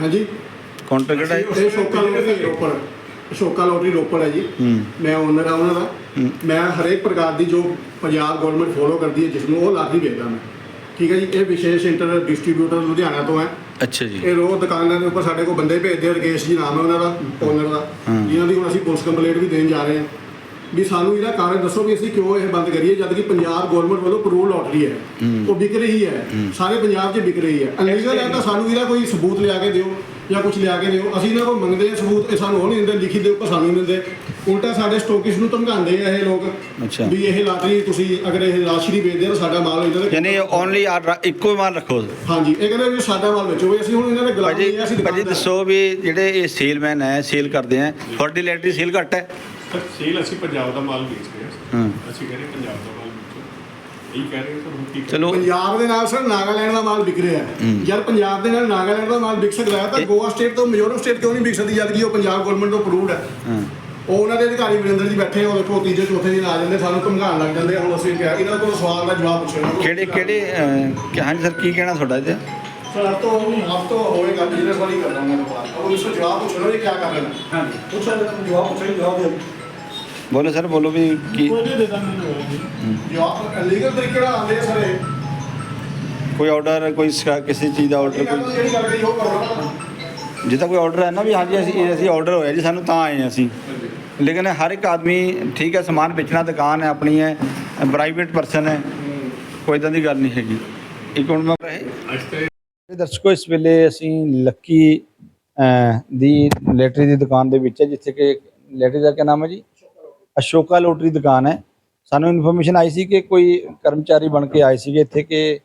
ਹਾਂਜੀ। ਕਾਊਂਟਰ ਕਿਹੜਾ ਹੈ ਇਹ ਸ਼ੋਕਾ ਲੋਟਰੀ ਰੋਪੜ ਸ਼ੋਕਾ ਲੋਟਰੀ ਰੋਪੜ ਹੈ ਜੀ। ਮੈਂ ਓਨਰ ਆ ਉਹਨਾਂ ਦਾ। ਮੈਂ ਹਰੇਕ ਪ੍ਰਕਾਰ ਦੀ ਜੋ ਪੰਜਾਬ ਗਵਰਨਮੈਂਟ ਫੋਲੋ ਕਰਦੀ ਹੈ ਜਿਸ ਨੂੰ ਉਹ ਲਾਟਰੀ ਵੇਚਦਾ ਮੈਂ। ਠੀਕ ਹੈ ਜੀ ਇਹ ਵਿਸ਼ੇਸ਼ ਇੰਟਰ ਡਿਸਟ੍ਰੀਬਿਊਟਰ ਲੁਧਿਆਣਾ ਤੋਂ ਹੈ। ਅੱਛਾ ਜੀ। ਇਹ ਰੋਜ਼ ਦੁਕਾਨਾਂ ਦੇ ਉੱਪਰ ਸਾਡੇ ਕੋਲ ਬੰਦੇ ਭੇਜਦੇ ਆ ਰਕੇਸ਼ ਜੀ ਨਾਮ ਹੈ ਉਹਨਾਂ ਦਾ ਓਨਰ ਦਾ। ਜਿਨ੍ਹਾਂ ਦੀ ਹੁਣ ਅਸੀਂ ਪੁਲਿਸ ਕੰਪਲੇਂਟ ਵੀ ਦੇਣ ਜਾ ਰਹੇ ਹਾਂ। ਵੀ ਸਾਨੂੰ ਇਹਦਾ ਕਾਰਨ ਦੱਸੋ ਵੀ ਅਸੀਂ ਕਿਉਂ ਇਹ ਬੰਦ ਕਰੀਏ ਜਦ ਕਿ ਪੰਜਾਬ ਗਵਰਨਮੈਂਟ ਵੱਲੋਂ ਅਪਰੂਵਲ ਲੋਟਰੀ ਹੈ। ਉਹ ਵਿਕ ਰਹੀ ਹੈ। ਸਾਰੇ ਪੰਜਾਬ 'ਚ ਵਿਕ ਰਹੀ ਹੈ। ਅਨਲੀਗਲ ਹੈ ਤਾਂ ਸਾਨੂੰ ਇਹਦਾ ਕੋਈ ਸਬੂਤ ਲਿਆ ਕੇ ਦਿਓ ਜਾਂ ਕੁਝ ਲਿਆ ਕੇ ਦਿਓ। ਅਸੀਂ ਇਹਨਾਂ ਕੋਲ ਮੰਗਦੇ ਆ ਸਬੂਤ ਇਹ ਸਾਨੂੰ ਉਹ ਨਹੀਂ ਦਿੰਦੇ ਲਿਖੀ ਦੇ ਉੱਪਰ ਸਾਨੂੰ ਨਹੀਂ ਦਿੰਦੇ। ਉਲਟਾ ਸਾਡੇ ਸਟੋਕਿਸ ਨੂੰ ਧਮਕਾਉਂਦੇ ਆ ਇਹ ਲੋਕ। ਵੀ ਇਹ ਲਾਟਰੀ ਤੁਸੀਂ ਅਗਰ ਇਹ ਰਾਸ਼ੀ ਵੇਚਦੇ ਆ ਤਾਂ ਸਾਡਾ ਮਾਲ ਇਹਨਾਂ ਦੇ ਯਾਨੀ ਓਨਲੀ ਇੱਕੋ ਹੀ ਮਾਲ ਰੱਖੋ। ਹਾਂਜੀ ਇਹ ਕਹਿੰਦੇ ਵੀ ਸਾਡਾ ਮਾਲ ਵੇਚੋ। ਵੀ ਅਸੀਂ ਹੁਣ ਇਹਨਾਂ ਦੇ ਗੁਲਾਮ ਨਹੀਂ ਅਸੀਂ ਭਾਜੀ ਦੱਸੋ ਵੀ ਜਿਹੜੇ ਇਹ ਸੇਲਮੈਨ ਹੈ ਸੇਲ ਕਰਦੇ ਆ ਫਰਟੀਲਾਈਟੀ ਸੇਲ ਘੱਟ ਹੈ। ਸੇਲ ਅਸੀਂ ਪੰਜਾਬ ਦਾ ਮਾਲ ਵੇਚਦੇ ਹਾਂ ਹਾਂ। ਅਸੀਂ ਕਹਿੰਦੇ ਪੰਜਾਬ ਦਾ ਮਾਲ ਵੇਚੋ। ਇਹੀ ਕਹਿ ਰਹੇ ਹਾਂ ਸਰ ਹੁਣ ਕੀ ਕਰੀਏ? ਚਲੋ। ਪੰਜਾਬ ਦੇ ਨਾਲ ਸਰ ਨਾਗਾਲੈਂਡ ਦਾ ਮਾਲ ਵਿਕ ਰਿਹਾ ਹੈ। ਜਦ ਪੰਜਾਬ ਦੇ ਨਾਲ ਨਾਗਾਲੈਂਡ ਦਾ ਮਾਲ ਵਿਕ ਸਕਦਾ ਹੈ ਤਾਂ ਇਹ- ਗੋਆ ਸਟੇਟ ਤੋਂ ਮਿਜ਼ੋਰਮ ਸਟੇਟ ਕਿਉਂ ਨਹੀਂ ਵਿਕ ਸਕਦੀ ਜਦ ਕਿ ਉਹ ਪੰਜਾਬ ਗਵਰਨਮੈਂਟ ਤੋਂ ਅਪਰੂਵਡ ਹੈ। ਉਹ ਉਹਨਾਂ ਦੇ ਅਧਿਕਾਰੀ ਵਰਿੰਦਰ ਜੀ ਬੈਠੇ ਉਹ ਦੇਖੋ ਤੀਜੇ ਚੌਥੇ ਦਿਨ ਆ ਜਾਂਦੇ ਸਾਨੂੰ ਧਮਕਾਉਣ ਲੱਗ ਜਾਂਦੇ ਹੁਣ ਅਸੀਂ ਕਿਹਾ ਇਹਨਾਂ ਕੋਲ ਸਵਾਲ ਦਾ ਜਵਾਬ ਪੁੱਛੋ ਇਹਨਾਂ ਕੋਲ। ਕਿਹੜੇ ਕਿਹੜੇ ਹਾਂਜੀ ਸਰ ਕੀ ਕਹਿਣਾ ਤੁਹਾਡਾ ਇਹਦੇ ਸਰ ਹਫਤੋਂ ਹਫਤੋਂ ਹੋਏਗਾ ਬਿਜ਼ਨਸ ਵਾਲੀ ਕਰਦਾ ਮੈਂ ਉਹ ਇਸ ਤੋਂ ਜਵਾਬ ਪੁੱਛੋ ਨਾ ਵੀ ਕੀ ਕਰ ਹਾਂਜੀ। ਪੁੱਛੋ ਜਵਾਬ ਪੁੱਛੋ ਜਵਾਬ ਦਿਓ। ਬੋਲੋ ਸਰ ਬੋਲੋ ਵੀ ਕੀ? ਜਵਾਬ ਲੀਗਲ ਤਰੀਕੇ ਨਾਲ ਆਉਂਦੇ ਆ ਸਰ। ਇਹ ਕੋਈ ਆਰਡਰ ਕੋਈ ਸ਼ਿਕਾ- ਕਿਸੇ ਚੀਜ਼ ਦਾ ਆਰਡਰ ਕੋਈ ਨੂੰ ਜਿਹੜੀ ਗੱਲ ਕਰੀ ਉਹ ਕਰੋ ਨਾ। ਜਿੱਦਾਂ ਕੋਈ ਆਰਡਰ ਹੈ ਨਾ ਵੀ ਹਾਂਜੀ ਅਸੀਂ ਇਹ ਅਸੀਂ ਆਰਡਰ ਹੋਇਆ ਜੀ ਸਾਨੂੰ ਤਾਂ ਆਏ ਹਾਂ ਅਸੀਂ। ਲੇਕਿਨ ਹਰ ਇੱਕ ਆਦਮੀ ਠੀਕ ਹੈ ਸਮਾਨ ਵੇਚਣਾ ਦੁਕਾਨ ਹੈ ਆਪਣੀ ਹੈ ਪ੍ਰਾਈਵੇਟ ਪਰਸਨ ਹੈ ਕੋਈ ਇਦਾਂ ਦੀ ਗੱਲ ਨਹੀਂ ਹੈਗੀ। ਇੱਕ ਮਿੰਟ ਮੈਂ ਰਹੇ ਅੱਜ ਤੇ ਦਰਸ਼ਕੋ ਇਸ ਵੇਲੇ ਅਸੀਂ ਲੱਕੀ ਅਹ, ਦੀ ਲੈਟਰੀ ਦੀ ਦੁਕਾਨ ਦੇ ਵਿੱਚ ਹੈ ਜਿੱਥੇ ਕਿ ਲੈਟਰੀ ਦਾ ਕੀ ਨਾਮ ਹੈ ਜੀ? ਅਸ਼ੋਕਾ ਲੋਟਰੀ ਦੁਕਾਨ ਹੈ। ਸਾਨੂੰ ਇਨਫੋਰਮੇਸ਼ਨ ਆਈ ਸੀ ਕਿ ਕੋਈ ਕਰਮਚਾਰੀ ਬਣ ਕੇ ਆਏ ਸੀਗੇ ਇੱਥੇ ਕਿ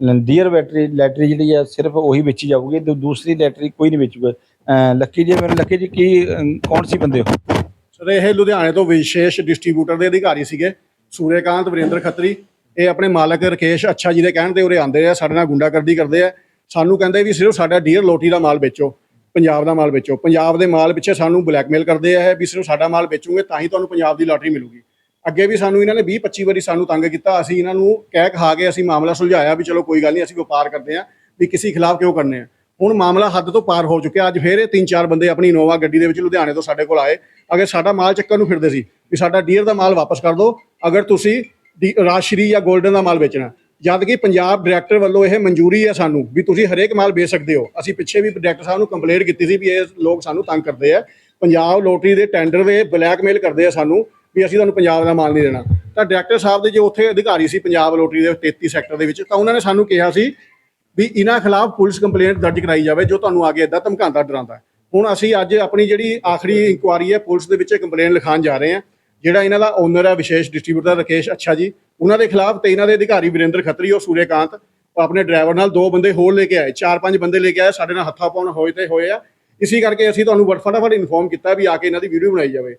ਡੀਅਰ ਬੈਟਰੀ ਲੈਟਰੀ ਜਿਹੜੀ ਹੈ ਸਿਰਫ ਉਹੀ ਵੇਚੀ ਜਾਊਗੀ ਤੇ ਦੂਸਰੀ ਲੈਟਰੀ ਕੋਈ ਨਹੀਂ ਵੇਚੂਗਾ। ਅਹ, ਲੱਕੀ ਜੀ ਮੇਰੇ ਲੱਕੀ ਜੀ ਕੀ ਕੌਣ ਸੀ ਬੰਦੇ ਹੋ ਸਰ ਇਹ ਲੁਧਿਆਣੇ ਤੋਂ ਵਿਸ਼ੇਸ਼ ਡਿਸਟ੍ਰੀਬਿਊਟਰ ਦੇ ਅਧਿਕਾਰੀ ਸੀਗੇ ਸੂਰੇਕਾਂਤ ਵਰਿੰਦਰ ਖੱਤਰੀ। ਇਹ ਆਪਣੇ ਮਾਲਕ ਰਕੇਸ਼ ਅੱਛਾ ਜੀ ਦੇ ਕਹਿਣ ਤੇ ਉਰੇ ਆਉਂਦੇ ਆ ਸਾਡੇ ਨਾਲ ਗੁੰਡਾਗਰਦੀ ਕਰਦੇ ਆ। ਸਾਨੂੰ ਕਹਿੰਦੇ ਵੀ ਸਿਰਫ ਸਾਡਾ ਡੀਅਰ ਲੋਟੀ ਦਾ ਮਾਲ ਵੇਚੋ। ਪੰਜਾਬ ਦਾ ਮਾਲ ਵੇਚੋ। ਪੰਜਾਬ ਦੇ ਮਾਲ ਪਿੱਛੇ ਸਾਨੂੰ ਬਲੈਕਮੇਲ ਕਰਦੇ ਆ ਵੀ ਸਿਰਫ ਸਾਡਾ ਮਾਲ ਵੇਚੋਗੇ ਤਾਂ ਹੀ ਤੁਹਾਨੂੰ ਪੰਜਾਬ ਦੀ ਲਾਟਰੀ ਮਿਲੂਗੀ। ਅੱਗੇ ਵੀ ਸਾਨੂੰ ਇਹਨਾਂ ਨੇ 20 25 ਵਾਰੀ ਸਾਨੂੰ ਤੰਗ ਕੀਤਾ, ਅਸੀਂ ਇਹਨਾਂ ਨੂੰ ਕਹਿ ਖਾ ਕੇ ਅਸੀਂ ਮਾਮਲਾ ਸੁਲਝਾਇਆ ਵੀ ਚਲੋ ਕੋਈ ਗੱਲ ਨਹੀਂ, ਅਸੀਂ ਵਪਾਰ ਕਰਦੇ ਆ ਵੀ ਕਿਸੇ ਖਿਲਾਫ ਕਿਉਂ ਕਰਨੇ ਆ। ਹੁਣ ਮਾਮਲਾ ਹੱਦ ਤੋਂ ਪਾਰ ਹੋ ਚੁੱਕਿਆ, ਅੱਜ ਫੇਰ ਇਹ ਤਿੰਨ ਚਾਰ ਬੰਦੇ ਆਪਣੀ ਇਨੋਵਾ ਗੱਡੀ ਦੇ ਵਿੱਚ ਲੁਧਿਆਣੇ ਤੋਂ ਸਾਡੇ ਕੋਲ ਆਏ, ਅਗਰ ਸਾਡਾ ਮਾਲ ਚੱਕਰ ਨੂੰ ਫਿਰਦੇ ਸੀ ਵੀ ਸਾਡਾ ਡੀਅਰ ਦਾ ਮਾਲ ਵਾਪਸ ਕਰ ਦਿਓ, ਅਗਰ ਤੁਸੀਂ ਡੀ- ਰਾਜਸ਼੍ਰੀ ਜਾਂ 골ਡਨ ਦਾ ਮਾਲ ਵੇਚਣਾ ਜਦ ਕਿ ਪੰਜਾਬ ਡਾਇਰੈਕਟਰ ਵੱਲੋਂ ਇਹ ਮਨਜ਼ੂਰੀ ਹੈ ਸਾਨੂੰ ਵੀ ਤੁਸੀਂ ਹਰੇਕ ਮਾਲ ਵੇਚ ਸਕਦੇ ਹੋ। ਅਸੀਂ ਪਿੱਛੇ ਵੀ ਡਾਇਰੈਕਟਰ ਸਾਹਿਬ ਨੂੰ ਕੰਪਲੇਂਟ ਕੀਤੀ ਸੀ ਵੀ ਇਹ ਲੋਕ ਸਾਨੂੰ ਤੰਗ ਕਰਦੇ ਆ। ਪੰਜਾਬ ਲੋਟਰੀ ਦੇ ਟੈਂਡਰ ਦੇ ਬਲੈਕਮੇਲ ਕਰਦੇ ਆ ਸਾਨੂੰ ਵੀ ਅਸੀਂ ਤੁਹਾਨੂੰ ਪੰਜਾਬ ਦਾ ਮਾਲ ਨਹੀਂ ਦੇਣਾ। ਤਾਂ ਡਾਇਰੈਕਟਰ ਸਾਹਿਬ ਦੇ ਜੋ ਉੱਥੇ ਅਧਿਕਾਰੀ ਸੀ ਪੰਜਾਬ ਲੋਟਰੀ ਦੇ 33 ਸੈਕਟਰ ਦੇ ਵਿੱਚ, ਤਾਂ ਉਹਨਾਂ ਨੇ ਸਾਨੂੰ ਕਿਹਾ ਸੀ ਵੀ ਇਹਨਾਂ ਖਿਲਾਫ ਪੁਲਿਸ ਕੰਪਲੇਂਟ ਦਰਜ ਕਰਾਈ ਜਾਵੇ ਜੋ ਤੁਹਾਨੂੰ ਅੱਗੇ ਇਦਾਂ ਧਮਕਾਉਂਦਾ, ਡਰਾਉਂਦਾ। ਹੁਣ ਅਸੀਂ ਅੱਜ ਆਪਣੀ ਜਿਹੜੀ ਆਖਰੀ ਇਨਕੁਆਰੀ ਹੈ ਪੁਲਿਸ ਦੇ ਵਿੱਚ ਕੰਪਲੇਂਟ ਲਿਖਾਉਣ ਜਾ ਰਹੇ ਹਾਂ। ਜਿਹੜਾ ਇਹਨਾਂ ਦਾ ਓਨਰ ਹੈ, ਵਿਸ਼ੇਸ਼ ਡਿਸਟ੍ਰੀਬਿਊਟਰ ਰਕੇਸ਼ ਅੱਛਾ ਜੀ, ਉਹਨਾਂ ਦੇ ਖਿਲਾਫ ਤੇ ਇਹਨਾਂ ਦੇ ਅਧਿਕਾਰੀ ਵਿਰੇਂਦਰ ਖੱਤਰੀ ਔਰ ਸੂਰੇਕਾਂਤ ਆਪਣੇ ਡਰਾਈਵਰ ਨਾਲ ਦੋ ਬੰਦੇ ਹੋਰ ਲੈ ਕੇ ਆਏ, ਚਾਰ ਪੰਜ ਬੰਦੇ ਲੈ ਕੇ ਆਏ, ਸਾਡੇ ਨਾਲ ਹੱਥਾਂ ਪਾਉਣ ਹੋਏ ਤੇ ਹੋਏ ਆ। ਇਸੇ ਕਰਕੇ ਅਸੀਂ ਤੁਹਾਨੂੰ ਵਟ- ਫਟਾਫਟ ਇਨਫੋਰਮ ਕੀਤਾ ਵੀ ਆ ਕੇ ਇਹਨਾਂ ਦੀ ਵੀਡੀਓ ਬਣਾਈ ਜਾਵੇ।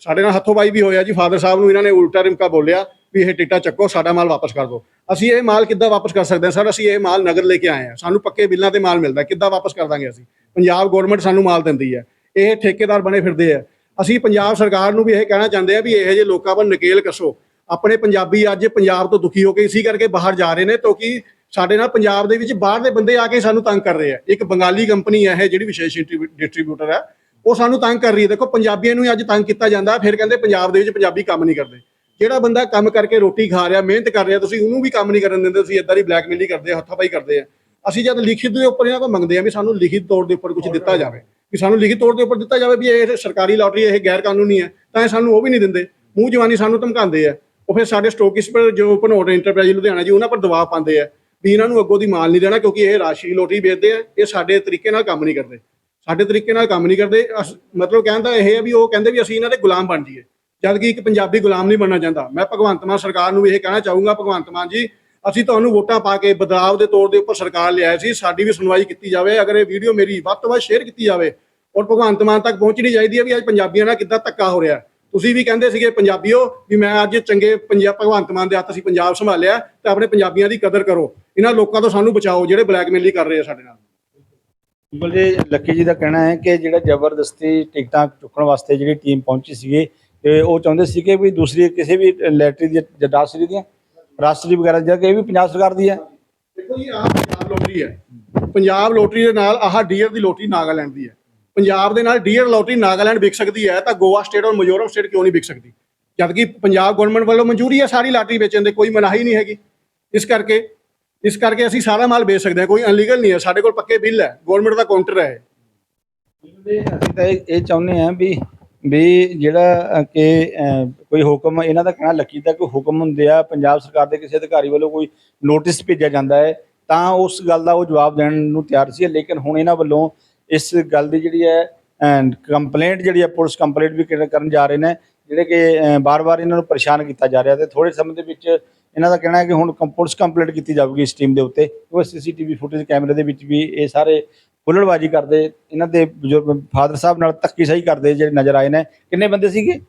ਸਾਡੇ ਨਾਲ ਹੱਥੋਂ ਬਾਈ ਵੀ ਹੋਇਆ ਜੀ ਫਾਦਰ ਸਾਹਿਬ ਨੂੰ ਇਹਨਾਂ ਨੇ ਉਲਟਾ ਰਿਮਕਾ ਬੋਲਿਆ ਵੀ ਇਹ ਟਿੱਟਾ ਚੱਕੋ, ਸਾਡਾ ਮਾਲ ਵਾਪਸ ਕਰ ਦਿਓ। ਅਸੀਂ ਇਹ ਮਾਲ ਕਿੱਦਾਂ ਵਾਪਸ ਕਰ ਸਕਦੇ ਹਾਂ? ਸਰ, ਅਸੀਂ ਇਹ ਮਾਲ ਨਗਰ ਲੈ ਕੇ ਆਏ ਹਾਂ। ਸਾਨੂੰ ਪੱਕੇ ਬਿੱਲਾਂ ਤੇ ਮਾਲ ਮਿਲਦਾ। ਕਿੱਦਾਂ ਵਾਪਸ ਕਰ ਦਾਂਗੇ ਅਸੀਂ? ਪੰਜਾਬ ਗਵਰਨਮੈਂਟ ਸਾਨੂੰ ਮਾਲ ਦਿੰਦੀ ਹੈ। ਇਹ ਠੇਕੇਦਾਰ ਬਣੇ ਫਿਰਦੇ ਆ। ਅਸੀਂ ਪੰਜਾਬ ਸਰਕਾਰ ਨੂੰ ਵੀ ਇਹ ਕਹਿਣਾ ਚਾਹੁੰਦੇ ਆ ਵੀ ਇਹੋ ਜਿਹੇ ਲੋਕਾਂ 'ਪਰ ਨਕੇਲ ਕੱਸੋ। ਆਪਣੇ ਪੰਜਾਬੀ ਅੱਜ ਪੰਜਾਬ ਤੋਂ ਦੁਖੀ ਹੋ ਕੇ ਇਸੇ ਕਰਕੇ ਬਾਹਰ ਜਾ ਰਹੇ ਨੇ ਕਿਉਂਕਿ ਸਾਡੇ ਨਾਲ ਪੰਜਾਬ ਦੇ ਵਿੱਚ ਬਾਹਰ ਦੇ ਬੰਦੇ ਆ ਕੇ ਸਾਨੂੰ ਤੰਗ ਕਰ ਰਹੇ ਆ। ਇੱਕ ਬੰਗਾਲੀ ਕੰਪਨੀ ਹੈ ਇਹ ਜਿਹੜੀ ਵਿਸ਼ੇਸ਼ ਡਿਸਟ੍ਰੀਬਿਊਟਰ ਹੈ, ਉਹ ਸਾਨੂੰ ਤੰਗ ਕਰ ਰਹੀ ਹੈ। ਦੇਖੋ, ਪੰਜਾਬੀਆਂ ਨੂੰ ਹੀ ਅੱਜ ਤੰਗ ਕੀਤਾ ਜਾਂਦਾ, ਫਿਰ ਕਹਿੰਦੇ ਪੰਜਾਬ ਦੇ ਵਿੱਚ ਪੰਜਾਬੀ ਕੰਮ ਨਹੀਂ ਕਰਦੇ। ਜਿਹੜਾ ਬੰਦਾ ਕੰਮ ਕਰਕੇ ਰੋਟੀ ਖਾ ਰਿਹਾ, ਮਿਹਨਤ ਕਰ ਰਿਹਾ, ਤੁਸੀਂ ਉਹਨੂੰ ਵੀ ਕੰਮ ਨਹੀਂ ਕਰਨ ਦਿੰਦੇ, ਤੁਸੀਂ ਇਦਾਂ ਦੀ ਬਲੈਕਮੇਲਿੰਗ ਕਰਦੇ ਆ ਹੱਥਾਪਾਈ ਕਰਦੇ ਆ। ਅਸੀਂ ਜਦ ਲਿਖਿਤ ਦੇ ਉੱਪਰ ਇਹਨਾਂ ਕੋਲ ਮੰਗਦੇ ਆ ਵੀ ਸਾਨੂੰ ਲਿਖਿਤ ਤੌਰ ਦੇ ਉੱਪਰ ਕੁਝ ਦਿੱਤਾ ਜਾਵੇ। ਵੀ ਸਾਨੂੰ ਲਿਖਿਤ ਤੌਰ ਦੇ ਉੱਪਰ ਦਿੱਤਾ ਜਾਵੇ ਵੀ ਇਹ ਸਰਕਾਰੀ ਲਾਟਰੀ ਇਹ ਗੈਰ ਕਾਨੂੰਨੀ ਹੈ, ਤਾਂ ਇਹ ਸਾਨੂੰ ਉਹ ਵੀ ਨਹੀਂ ਦਿੰਦੇ। ਮੂੰਹ ਜਵਾਨੀ ਸਾਨੂੰ ਧਮਕਾਉਂਦੇ ਆ। ਉਹ ਫਿਰ ਸਾਡੇ ਸਟੋਕਿਸ ਪਰ ਜੋ ਭਨੋਟ ਇੰਟਰਪ੍ਰਾਈਜ਼ ਲੁਧਿਆਣਾ ਜੀ, ਉਹਨਾਂ ਪਰ ਦਬਾਅ ਪਾਉਂਦੇ ਆ ਵੀ ਇਹਨਾਂ ਨੂੰ ਅੱਗੋਂ ਦੀ ਮਾਲ ਨਹੀਂ ਦੇਣਾ ਕਿਉਂਕਿ ਇਹ ਰਾਸ਼ੀ ਲੋਟਰੀ ਵੇਚਦੇ ਆ, ਇਹ ਸਾਡੇ ਤਰੀਕੇ ਨਾਲ ਕੰਮ ਨਹੀਂ ਕਰਦੇ। ਸਾਡੇ ਤਰੀਕੇ ਨਾਲ ਕੰਮ ਨਹੀਂ ਕਰਦੇ। ਅਸ- ਮਤਲਬ ਕਹਿੰਦਾ ਇਹ ਹੈ ਵੀ ਉਹ ਕਹਿੰਦੇ ਵੀ ਅਸੀਂ ਇਹਨਾਂ ਦੇ ਗੁਲਾਮ ਬਣ ਜਾਈਏ। ਜਦ ਕਿ ਇੱਕ ਪੰਜਾਬੀ ਗੁਲਾਮ ਨਹੀਂ ਬਣਨਾ ਚਾਹੁੰਦਾ। ਮੈਂ ਭਗਵੰਤ ਮਾਨ ਸਰਕਾਰ ਨੂੰ ਵੀ ਇਹ ਕਹਿਣਾ ਚਾਹੂੰਗਾ, ਭਗਵੰਤ ਮਾਨ ਜੀ, ਅਸੀਂ ਤੁਹਾਨੂੰ ਵੋਟਾਂ ਪਾ ਕੇ ਬਦਲਾਵ ਦੇ ਤੌਰ ਦੇ ਉੱਪਰ ਸਰਕਾਰ ਲਿਆਏ ਸੀ, ਸਾਡੀ ਵੀ ਸੁਣਵਾਈ ਕੀਤੀ ਜਾਵੇ। ਅਗਰ ਇਹ ਵੀਡੀਓ ਮੇਰੀ ਵੱਧ ਤੋਂ ਵੱਧ ਸ਼ੇਅਰ ਕੀਤੀ ਜਾਵੇ ਔਰ ਭਗਵੰਤ ਮਾਨ ਤੱਕ ਪਹੁੰਚਣੀ ਚਾਹੀਦੀ ਹੈ ਵੀ ਅੱਜ ਪੰਜਾਬੀਆਂ ਨਾਲ ਕਿੱਦਾਂ ਧੱਕਾ ਹੋ ਰਿਹਾ। ਤੁਸੀਂ ਵੀ ਕਹਿੰਦੇ ਸੀਗੇ ਪੰਜਾਬੀਓ ਵੀ ਮੈਂ ਅੱਜ ਚੰਗੇ ਪੰਜਾਬ ਭਗਵੰਤ ਮਾਨ ਦੇ ਹੱਥ ਅਸੀਂ ਪੰਜਾਬ ਸੰਭਾਲਿਆ ਤੇ ਆਪਣੇ ਪੰਜਾਬੀਆਂ ਦੀ ਕਦਰ ਕਰੋ। ਇਹਨਾਂ ਲੋਕਾਂ ਤੋਂ ਸਾਨੂੰ ਬਚਾਓ ਜਿਹੜੇ ਬਲੈਕਮੇਲਿੰਗ ਕਰ ਰਹੇ ਆ ਸਾਡੇ ਨਾਲ। ਬਿਲਕੁਲ ਜੀ ਲੱਕੀ ਜੀ ਦਾ ਕਹਿਣਾ ਹੈ ਕਿ ਜਿਹੜਾ ਜ਼ਬਰਦਸਤੀ ਟਿਕਟਾਂ ਚੁੱਕਣ ਵਾਸਤੇ ਜਿਹੜੀ ਟੀਮ ਪਹੁੰਚੀ ਸੀਗੀ ਤੇ ਉਹ ਚਾਹੁੰਦੇ ਸੀ ਕਿ ਵੀ ਦੂਸਰੀ ਕਿਸੇ ਵੀ ਲੈਟਰੀ ਦੀ ਜਾਂ ਰਾਸ਼ਟਰੀ ਦੀਆਂ ਰਾਸ਼ਟਰੀ ਵਗੈਰਾ ਜਾਂ ਕਿ ਇਹ ਵੀ ਪੰਜਾਬ ਸਰਕਾਰ ਦੀ ਹੈ। ਦੇਖੋ ਜੀ ਆਹ ਪੰਜਾਬ ਲੋਟਰੀ ਹੈ। ਪੰਜਾਬ ਲੋਟਰੀ ਦੇ ਨਾਲ ਆਹ ਡੀਅਰ ਦੀ ਲੋਟਰੀ ਨਾਗਾਲੈਂਡ ਦੀ ਹੈ। ਪੰਜਾਬ ਦੇ ਨਾਲ ਡੀਅਰ ਲੋਟਰੀ ਨਾਗਾਲੈਂਡ ਵਿਕ ਸਕਦੀ ਹੈ, ਤਾਂ ਗੋਆ ਸਟੇਟ ਔਰ ਮਿਜ਼ੋਰਮ ਸਟੇਟ ਕਿਉਂ ਨਹੀਂ ਵਿਕ ਸਕਦੀ ਜਦਕਿ ਪੰਜਾਬ ਗਵਰਨਮੈਂਟ ਵੱਲੋਂ ਮਨਜ਼ੂਰੀ ਹੈ ਸਾਰੀ ਲਾਟਰੀ ਵੇਚਣ ਦੇ, ਕੋਈ ਮਨਾਹੀ ਨਹੀਂ ਹੈਗੀ ਇਸ ਕਰਕੇ ਇਸ ਕਰਕੇ ਅਸੀਂ ਸਾਰਾ ਮਾਲ ਵੇਚ ਸਕਦੇ ਹਾਂ, ਕੋਈ ਅਨਲੀਗਲ ਨਹੀਂ ਹੈ, ਸਾਡੇ ਕੋਲ ਪੱਕੇ ਬਿੱਲ ਹੈ ਗਵਰਨਮੈਂਟ ਦਾ ਕਾਊਂਟਰ ਹੈ ਇਹ। ਅਸੀਂ ਤਾਂ ਇਹ ਚਾਹੁੰਦੇ ਹਾਂ ਵੀ ਵੀ ਜਿਹੜਾ ਕਿ ਕੋਈ ਹੁਕਮ, ਇਹਨਾਂ ਦਾ ਕਹਿਣਾ ਲੱਕੀ ਦਾ ਕੋਈ ਹੁਕਮ ਹੁੰਦੇ ਆ, ਪੰਜਾਬ ਸਰਕਾਰ ਦੇ ਕਿਸੇ ਅਧਿਕਾਰੀ ਵੱਲੋਂ ਕੋਈ ਨੋਟਿਸ ਭੇਜਿਆ ਜਾਂਦਾ ਹੈ, ਤਾਂ ਉਸ ਗੱਲ ਦਾ ਉਹ ਜਵਾਬ ਦੇਣ ਨੂੰ ਤਿਆਰ ਸੀ, ਲੇਕਿਨ ਹੁਣ ਇਹਨਾਂ ਵੱਲੋਂ ਇਸ ਗੱਲ ਦੀ ਜਿਹੜੀ ਹੈ ਕੰਪਲੇਂਟ ਜਿਹੜੀ ਹੈ ਪੁਲਿਸ ਕੰਪਲੇਂਟ ਵੀ ਕਰ- ਕਰਨ ਜਾ ਰਹੇ ਨੇ ਜਿਹੜੇ ਕਿ ਬਾਰ-ਬਾਰ ਇਹਨਾਂ ਨੂੰ ਪਰੇਸ਼ਾਨ ਕੀਤਾ ਜਾ ਰਿਹਾ ਤੇ ਥੋੜੇ ਸਮੇਂ ਦੇ ਵਿੱਚ ਇਹਨਾਂ ਦਾ ਕਹਿਣਾ ਹੈ ਕਿ ਹੁਣ ਪੁਲਿਸ ਕੰਪਲੇਂਟ ਕੀਤੀ ਜਾਊਗੀ ਇਸ ਟੀਮ ਦੇ ਉੱਤੇ। ਉਹ ਸੀਸੀਟੀਵੀ ਫੁਟੇਜ ਕੈਮਰੇ ਦੇ ਵਿੱਚ ਵੀ ਇਹ ਸਾਰੇ ਹੁੱਲੜਬਾਜੀ ਕਰਦੇ ਇਹਨਾਂ ਦੇ ਬਜ਼ੁਰਗ ਫਾਦਰ ਸਾਹਿਬ ਨਾਲ ਧੱਕੇਸ਼ਾਹੀ ਕਰਦੇ ਜਿਹੜੇ ਨਜ਼ਰ ਆਏ ਨੇ। ਕਿੰਨੇ ਬੰਦੇ ਸੀਗੇ?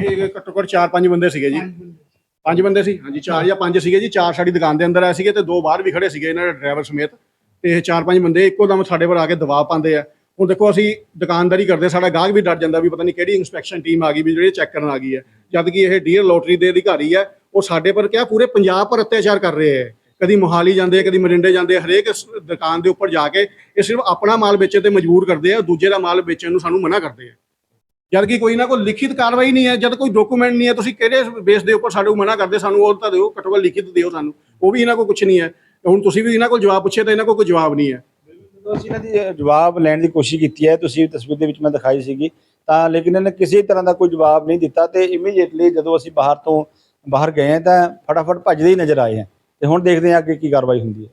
ਇਹ ਘੱਟੋ ਘੱਟ 4-5 ਬੰਦੇ ਸੀਗੇ ਜੀ। ਪੰਜ ਬੰਦੇ ਸੀ ਹਾਂਜੀ ਚਾਰ ਜਾਂ ਪੰਜ ਸੀਗੇ ਜੀ। ਚਾਰ ਸਾਡੀ ਦੁਕਾਨ ਦੇ ਅੰਦਰ ਆਏ ਸੀਗੇ ਤੇ ਦੋ ਬਾਹਰ ਵੀ ਖੜੇ ਸੀਗੇ ਇਹਨਾਂ ਦੇ ਡਰਾਈਵਰ ਸਮੇਤ। ਤੇ ਇਹ ਚਾਰ ਪੰਜ ਬੰਦੇ ਇੱਕੋ ਦਮ ਸਾਡੇ ਪਰ ਆ ਕੇ ਦਬਾਅ ਪਾਉਂਦੇ ਆ। ਹੁਣ ਦੇਖੋ ਅਸੀਂ ਦੁਕਾਨਦਾਰੀ ਕਰਦੇ, ਸਾਡਾ ਗਾਹਕ ਵੀ ਡਰ ਜਾਂਦਾ ਵੀ ਪਤਾ ਨਹੀਂ ਕਿਹੜੀ ਇਨਸਪੈਕਸ਼ਨ ਟੀਮ ਆ ਗਈ, ਵੀ ਜਿਹੜੀ ਚੈੱਕ ਕਰਨ ਆ ਗਈ ਹੈ। ਜਦ ਕਿ ਇਹ ਡੀਅਰ ਲੋਟਰੀ ਦੇ ਅਧਿਕਾਰੀ ਹੈ, ਉਹ ਸਾਡੇ ਪਰ ਕਿਹਾ ਪੂਰੇ ਪੰਜਾਬ ਪਰ ਅਤਿਆਚਾਰ ਕਰ ਰਹੇ ਹੈ। ਕਦੀ ਮੋਹਾਲੀ ਜਾਂਦੇ, ਕਦੀ ਮਰਿੰਡੇ ਜਾਂਦੇ, ਹਰੇਕ ਦੁਕਾਨ ਦੇ ਉੱਪਰ ਜਾ ਕੇ ਇਹ ਸਿਰਫ ਆਪਣਾ ਮਾਲ ਵੇਚਣ ਤੇ ਮਜਬੂਰ ਕਰਦੇ ਆ, ਦੂਜੇ ਦਾ ਮਾਲ ਵੇਚਣ ਨੂੰ ਸਾਨੂੰ ਮਨਾ ਕਰਦੇ ਆ। ਜਦ ਕਿ ਕੋਈ ਨਾ ਕੋਈ ਲਿਖਿਤ ਕਾਰਵਾਈ ਨਹੀਂ ਹੈ, ਜਦ ਕੋਈ ਡਾਕੂਮੈਂਟ ਨਹੀਂ ਹੈ, ਤੁਸੀਂ ਕਿਹੜੇ ਬੇਸ ਦੇ ਉੱਪਰ ਸਾਡੇ ਨੂੰ ਮਨਾ ਕਰਦੇ, ਸਾਨੂੰ ਉਹ ਤਾਂ ਦਿਓ, ਘੱਟੋ ਘੱਟ ਲਿਖਿਤ ਦਿਓ ਸਾਨੂੰ। ਉਹ ਵੀ ਇਹਨਾਂ ਕੋਲ ਕੁਝ ਨਹੀਂ ਹੈ। ਹੁਣ ਤੁਸੀਂ ਵੀ ਇਹਨਾਂ ਕੋਲ ਜਵਾਬ ਪੁੱਛਿਆ ਤਾਂ ਇਹਨਾਂ ਕੋਲ ਕੋਈ ਜਵਾਬ ਨਹੀਂ ਹੈ। ਜਦੋਂ ਅਸੀਂ ਇਹਨਾਂ ਦੀ ਜਵਾਬ ਲੈਣ ਦੀ ਕੋਸ਼ਿਸ਼ ਕੀਤੀ ਹੈ। ਤੁਸੀਂ ਤਸਵੀਰ ਦੇ ਵਿੱਚ ਮੈਂ ਦਿਖਾਈ ਸੀਗੀ। ਤਾਂ ਲੇਕਿਨ ਇਹਨਾਂ ਨੇ ਕਿਸੇ ਤਰ੍ਹਾਂ ਦਾ ਕੋਈ ਜਵਾਬ ਨਹੀਂ ਦਿੱਤਾ ਤੇ ਇਮੀਡੀਏਟਲੀ ਜਦੋਂ ਅਸੀਂ ਬਾਹਰ ਤੋਂ ਬਾਹਰ ਗਏ ਹਾਂ ਤਾਂ ਫਟਾਫਟ ਭੱਜਦੇ ਹੀ ਨਜ਼ਰ ਆਏ ਹਾਂ। ਤੇ ਹੁਣ ਦੇਖਦੇ ਹਾਂ ਅੱਗੇ ਕੀ ਕਾਰਵਾਈ ਹੁੰਦੀ ਹੈ।